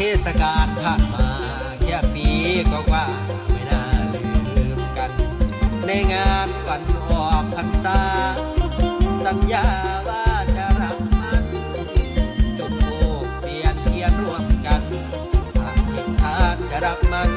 เทศกาลผ่านมา แค่ปีก็ว่าไม่น่าลืมกัน ในงานวันออกพรรษาสัญญาว่าจะรักมันจุกโบเปลี่ยนเทียนร่วมกันสามสิบทานจะรักมัน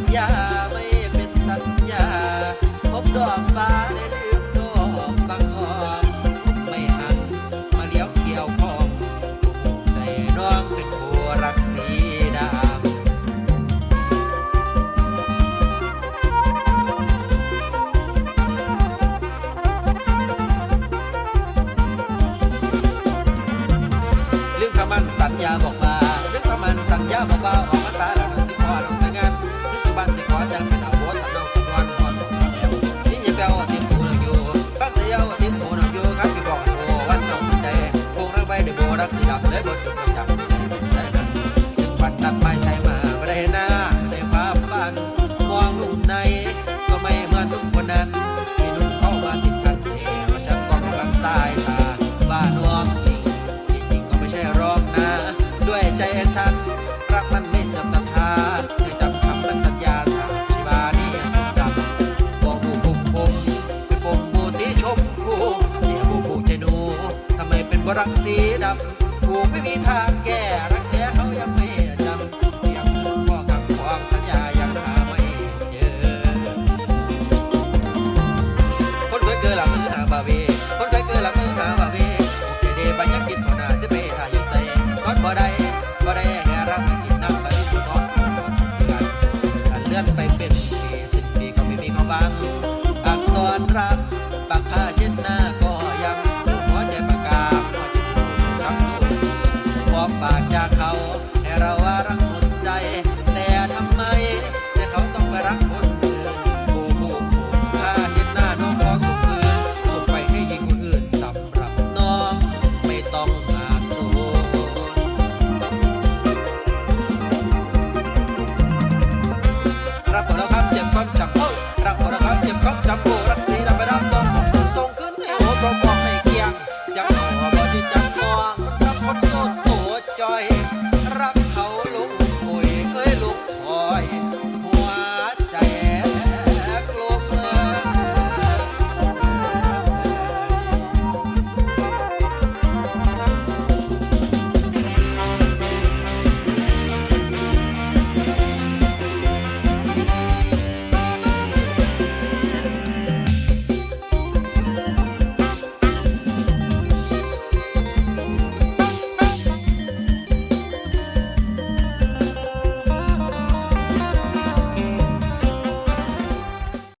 ญญาไม่เป็นสัญญา พบดอกฟ้าได้ลืมดอกบางทองไม่หันมาเลี้ยวเกี่ยวข้องใจน้องเป็นผู้รักสีดำลืมคำมันสัญญาบอกว่าลืมคำมันสัญญาบอกว่า ใจฉัน รักมันไม่เสื่อมศรัทธาด้วยจำคำมันสัญญาทางชีวานี้จำบอกผู้คุมผมเป็นผมผู้ที่ชมกูเดี๋ยวผู้ผู้ใจหนูทำไมเป็นบรักสีดำกูไม่มีทางแก้รักแท้เขายังไม่จำเพียงข้อคำความสัญญายังหาไม่เจอ คนเคยเกิดหลังมือหาบาเวคนเคยเกิดหลังมือหาบาเวโอเคเดบัญญัติกินพอนาจะไปถ่ายอยู่ใส่นอนบ่ได้บ่ได้ อนรักบักผ้าเช็ดหน้าก็ยังหัวใจประกาหัวใจคำดูความปากจากเขา ให้เราว่ารักหมดใจ